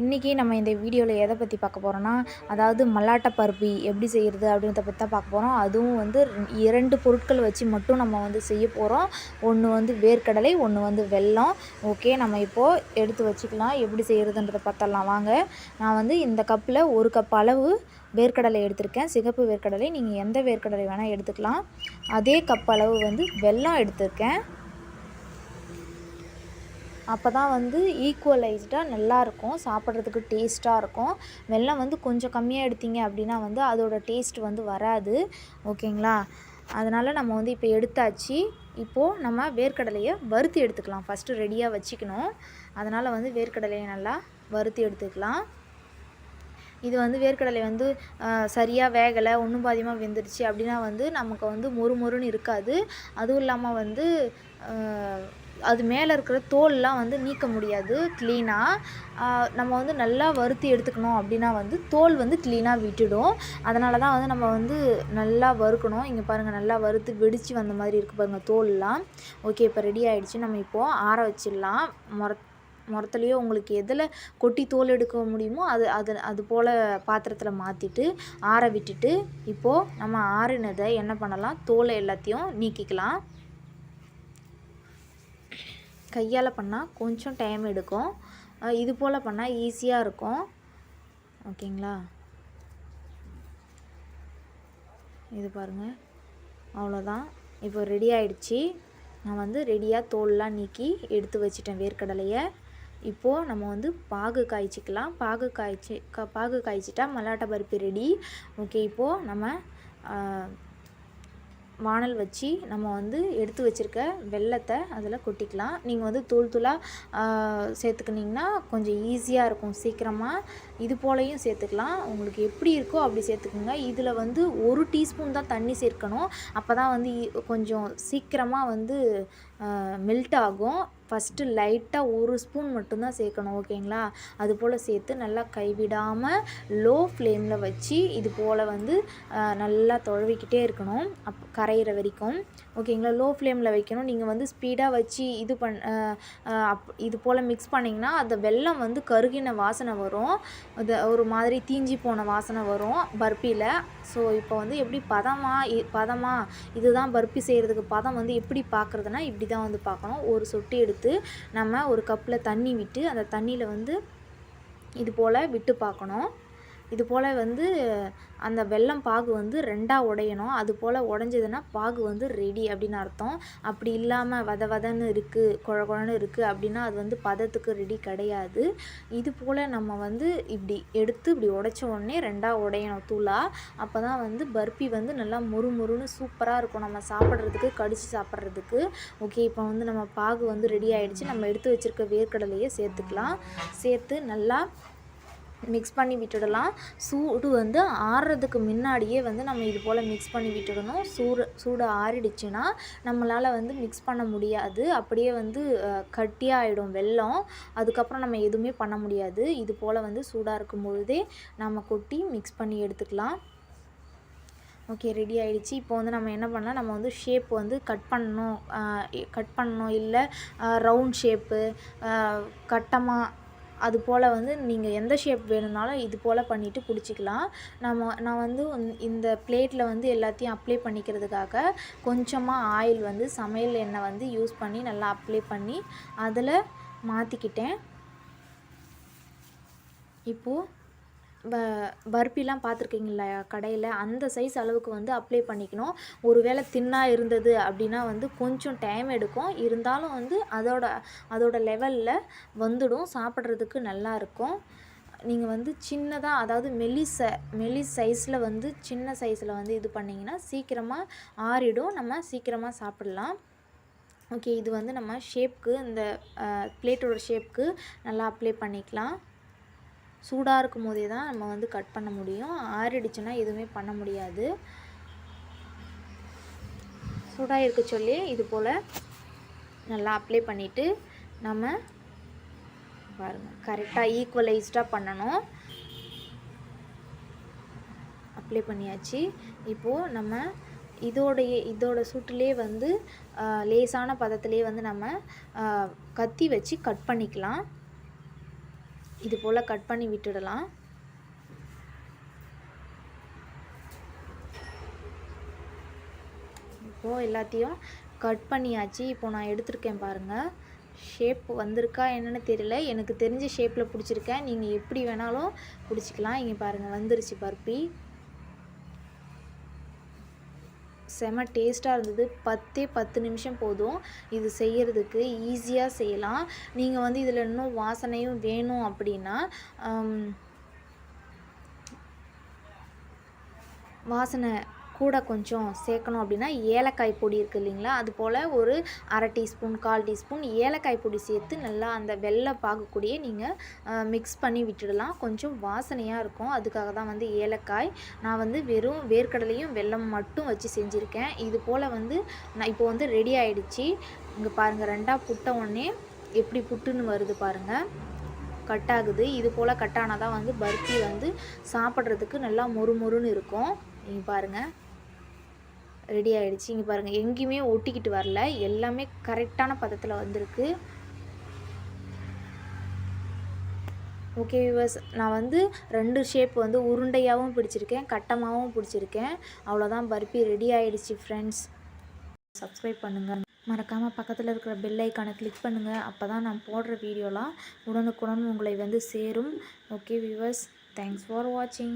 இன்றைக்கி நம்ம இந்த வீடியோவில் எதை பற்றி பார்க்க போகிறோன்னா அதாவது மல்லாட்ட பருப்பி எப்படி செய்கிறது அப்படின்றத பற்றி தான் பார்க்க போகிறோம் அதுவும் வந்து இரண்டு பொருட்கள் வச்சு மட்டும் நம்ம வந்து செய்ய போகிறோம் ஒன்று வந்து வேர்க்கடலை ஒன்று வந்து வெல்லம். ஓகே நம்ம இப்போது எடுத்து வச்சுக்கலாம். எப்படி செய்கிறதுன்றத பார்த்தலாம் வாங்க நான் வந்து இந்த கப்பில் ஒரு கப் அளவு வேர்க்கடலை எடுத்திருக்கேன். சிகப்பு வேர்க்கடலை. நீங்கள் எந்த வேர்க்கடலை வேணால் எடுத்துக்கலாம். அதே கப் அளவு வந்து வெல்லம் எடுத்திருக்கேன். அப்போ தான் வந்து ஈக்குவலைஸ்டாக நல்லாயிருக்கும் சாப்பிட்றதுக்கு டேஸ்ட்டாக இருக்கும். வெள்ளம் வந்து கொஞ்சம் கம்மியாக எடுத்தீங்க அப்படின்னா வந்து அதோட டேஸ்ட் வந்து வராது. ஓகேங்களா? அதனால் நம்ம வந்து இப்போ எடுத்தாச்சு. இப்போது நம்ம வேர்க்கடலையை வறுத்து எடுத்துக்கலாம். ஃபஸ்ட்டு ரெடியாக வச்சுக்கணும். அதனால் வந்து வேர்க்கடலையை நல்லா வறுத்து எடுத்துக்கலாம். இது வந்து வேர்க்கடலை வந்து சரியாக வேகலை ஒன்றும் பாதியமாக வெந்துருச்சு அப்படின்னா வந்து நமக்கு வந்து மொறு மொறுன்னு இருக்காது. அதுவும் இல்லாமல் வந்து அது மேலே இருக்கிற தோல்லாம் வந்து நீக்க முடியாது க்ளீனாக நம்ம வந்து நல்லா வறுத்து எடுத்துக்கணும் அப்படின்னா வந்து தோல் வந்து க்ளீனாக விட்டுடும். அதனால தான் வந்து நம்ம வந்து நல்லா வறுக்கணும். இங்கே பாருங்கள் நல்லா வறுத்து வெடித்து வந்த மாதிரி இருக்குது பாருங்கள் தோல்லாம். ஓகே இப்போ ரெடி ஆகிடுச்சு நம்ம இப்போது ஆற வச்சிடலாம். முற முறத்துலையோ உங்களுக்கு எதில் கொட்டி தோல் எடுக்க முடியுமோ அது அது அது போல் பாத்திரத்தில் மாற்றிட்டு ஆற விட்டுட்டு இப்போது நம்ம ஆறினதை என்ன பண்ணலாம்? தோலை எல்லாத்தையும் நீக்கிக்கலாம். கையால் பண்ணால் கொஞ்சம் டைம் எடுக்கும். இது போல் பண்ணால் ஈஸியாக இருக்கும். ஓகேங்களா? இது பாருங்கள் அவ்வளோதான். இப்போ ரெடி ஆயிடுச்சு. நான் வந்து ரெடியாக தோல்லாம் நீக்கி எடுத்து வச்சிட்டேன் வேர்க்கடலையை. இப்போது நம்ம வந்து பாகு காய்ச்சிக்கலாம். பாகு காய்ச்சி க பாகு காய்ச்சிட்டா மல்லாட்டை பருப்பு ரெடி ஓகே இப்போது நம்ம வானல் வச்சு நம்ம வந்து எடுத்து வச்சுருக்க வெள்ளத்தை அதில் கொட்டிக்கலாம். நீங்கள் வந்து தூள் தூளாக சேர்த்துக்கினிங்கன்னா கொஞ்சம் ஈஸியாக இருக்கும். சீக்கிரமாக இது போலையும் சேர்த்துக்கலாம். உங்களுக்கு எப்படி இருக்கோ அப்படி சேர்த்துக்குங்க. இதில் வந்து ஒரு டீஸ்பூன் தான் தண்ணி சேர்க்கணும். அப்போ தான் வந்து கொஞ்சம் சீக்கிரமாக வந்து மெல்ட் ஆகும். ஃபஸ்ட்டு லைட்டாக ஒரு ஸ்பூன் மட்டும்தான் சேர்க்கணும் ஓகேங்களா? அது போல் சேர்த்து நல்லா கைவிடாமல் லோ ஃப்ளேமில் வச்சு இது போல் வந்து நல்லா தொழவிக்கிட்டே இருக்கணும் அப் கரையிற வரைக்கும். ஓகேங்களா? லோ ஃப்ளேமில் வைக்கணும். நீங்கள் வந்து ஸ்பீடாக வச்சு இது பண் அப் இது போல் மிக்ஸ் பண்ணிங்கன்னா அந்த வெள்ளம் வந்து கருகின வாசனை வரும். அது ஒரு மாதிரி தீஞ்சி போன வாசனை வரும் பர்ப்பியில் ஸோ இப்போ வந்து எப்படி பதமாக பதமாக இதுதான் பர்ப்பி செய்கிறதுக்கு பதம் வந்து எப்படி பார்க்குறதுனா இப்படி தான் வந்து பார்க்கணும். ஒரு சொட்டு எடுத்து நம்ம ஒரு கப்பில் தண்ணி விட்டு அந்த தண்ணியில் வந்து இது போல் விட்டு பார்க்கணும். இது போல் வந்து அந்த வெல்லம் பாகு வந்து ரெண்டாக உடையணும். அது போல் உடஞ்சதுன்னா பாகு வந்து ரெடி அப்படின்னு அர்த்தம். அப்படி இல்லாமல் வத வதன்னு இருக்குது குழ குழன்னு இருக்குது அப்படின்னா அது வந்து பதத்துக்கு ரெடி கிடையாது. இது போல் நம்ம வந்து இப்படி எடுத்து இப்படி உடைச்ச உடனே ரெண்டாக உடையணும் தூளாக அப்போ தான் வந்து பர்பி வந்து நல்லா முறுமுறுன்னு சூப்பராக இருக்கும். நம்ம சாப்பிட்றதுக்கு கடிச்சு சாப்பிட்றதுக்கு. ஓகே இப்போ வந்து நம்ம பாகு வந்து ரெடி ஆகிடுச்சு நம்ம எடுத்து வச்சுருக்க வேர்க்கடலையே சேர்த்துக்கலாம். சேர்த்து நல்லா மிக்ஸ் பண்ணி விட்டுடலாம். சூடு வந்து ஆறுறதுக்கு முன்னாடியே வந்து நம்ம இது போல் மிக்ஸ் பண்ணி விட்டுடணும். சூடு சூடு ஆறிடுச்சுன்னா நம்மளால் வந்து மிக்ஸ் பண்ண முடியாது. அப்படியே வந்து கட்டியாகிடும் வெள்ளம். அதுக்கப்புறம் நம்ம எதுவுமே பண்ண முடியாது. இது போல் வந்து சூடாக இருக்கும் பொழுதே நம்ம கொட்டி மிக்ஸ் பண்ணி எடுத்துக்கலாம். ஓகே ரெடி ஆகிடுச்சு இப்போ வந்து நம்ம என்ன பண்ணலாம்? நம்ம வந்து ஷேப் வந்து கட் பண்ணணும். கட் பண்ணணும். இல்லை ரவுண்ட் ஷேப்பு கட்டமாக அது போல் வந்து நீங்கள் எந்த ஷேப் வேணும்னாலும் இது போல் பண்ணிவிட்டு பிடிச்சிக்கலாம் நம்ம நான் வந்து இந்த பிளேட்டில் வந்து எல்லாத்தையும் அப்ளை பண்ணிக்கிறதுக்காக கொஞ்சமாக ஆயில் வந்து சமையல் எண்ணெய் வந்து யூஸ் பண்ணி நல்லா அப்ளை பண்ணி அதில் மாற்றிக்கிட்டேன் இப்போது ப பர்பிலாம் பார்த்துருக்கீங்களா? கடையில் அந்த சைஸ் அளவுக்கு வந்து அப்ளை பண்ணிக்கணும். ஒரு வேளை தின்னாக இருந்தது அப்படின்னா வந்து கொஞ்சம் டைம் எடுக்கும். இருந்தாலும் வந்து அதோட அதோட லெவலில் வந்துடும். சாப்பிட்றதுக்கு நல்லாயிருக்கும் நீங்கள் வந்து சின்னதாக அதாவது மெல்லிச மெல்லிஸ் சைஸில் வந்து சின்ன சைஸில் வந்து இது பண்ணிங்கன்னா சீக்கிரமாக ஆறிடும். நம்ம சீக்கிரமாக சாப்பிட்லாம். ஓகே இது வந்து நம்ம ஷேப்க்கு இந்த பிளேட்டோட ஷேப்க்கு நல்லா அப்ளை பண்ணிக்கலாம். சூடாக இருக்கும் போதே தான் நம்ம வந்து கட் பண்ண முடியும். ஆறிடுச்சுன்னா எதுவுமே பண்ண முடியாது. சூடாக இருக்க சொல்லி இது போல் நல்லா அப்ளை பண்ணிவிட்டு நம்ம பாருங்கள் கரெக்டாக ஈக்குவலைஸ்டாக பண்ணணும். அப்ளை பண்ணியாச்சு. இப்போது நம்ம இதோடைய இதோட சூட்டிலே வந்து லேசான பதத்திலே வந்து நம்ம கத்தி வச்சு கட் பண்ணிக்கலாம். இது போல் கட் பண்ணி விட்டுடலாம். இப்போது எல்லாத்தையும் கட் பண்ணியாச்சு. இப்போ நான் எடுத்திருக்கேன் பாருங்கள் ஷேப் வந்திருக்கா என்னென்னு தெரியல. எனக்கு தெரிஞ்ச ஷேப்பில் பிடிச்சிருக்கேன். நீங்கள் எப்படி வேணாலும் பிடிச்சிக்கலாம். இங்கே பாருங்கள் வந்துருச்சு பர்பி செம டேஸ்ட்டாக இருந்தது. பத்தே பத்து நிமிஷம் போதும் இது செய்யறதுக்கு. ஈஸியாக செய்யலாம். நீங்கள் வந்து இதில் இன்னும் வாசனையும் வேணும் அப்படின்னா வாசனை கூட கொஞ்சம் சேர்க்கணும் அப்படின்னா ஏலக்காய் பொடி இருக்குது இல்லைங்களா? அது போல் ஒரு அரை டீஸ்பூன் கால் டீஸ்பூன் ஏலக்காய் பொடி சேர்த்து நல்லா அந்த வெள்ளை பார்க்கக்கூடிய நீங்கள் மிக்ஸ் பண்ணி விட்டுடலாம். கொஞ்சம் வாசனையாக இருக்கும். அதுக்காக தான் வந்து ஏலக்காய். நான் வந்து வெறும் வேர்க்கடலையும் வெள்ளம் மட்டும் வச்சு செஞ்சுருக்கேன். இது போல் வந்து நான் இப்போ வந்து ரெடி ஆயிடுச்சு. இங்கே பாருங்கள் ரெண்டாக புட்ட உடனே எப்படி புட்டுன்னு வருது பாருங்கள் கட் ஆகுது. இது போல் கட் ஆனால் தான் வந்து பருத்தி வந்து சாப்பிட்றதுக்கு நல்லா மொறு மொறுன்னு இருக்கும். நீங்கள் பாருங்கள் ரெடி ஆகிடுச்சு இங்கே பாருங்கள் எங்கேயுமே ஒட்டிக்கிட்டு வரல. எல்லாமே கரெக்டான பதத்தில் வந்திருக்கு. ஓகே விவர்ஸ் நான் வந்து ரெண்டு ஷேப் வந்து உருண்டையாகவும் பிடிச்சிருக்கேன் கட்டமாகவும் பிடிச்சிருக்கேன். அவ்வளோதான் பர்பி ரெடி ஆகிடுச்சி ஃப்ரெண்ட்ஸ் சப்ஸ்கிரைப் பண்ணுங்கள் மறக்காமல் பக்கத்தில் இருக்கிற பெல் ஐக்கானை கிளிக் பண்ணுங்கள் அப்போ தான் நான் போடுற வீடியோலாம் உடனுக்குடன் உங்களை வந்து சேரும். ஓகே வியூவர்ஸ் தேங்க்ஸ் ஃபார் வாட்சிங்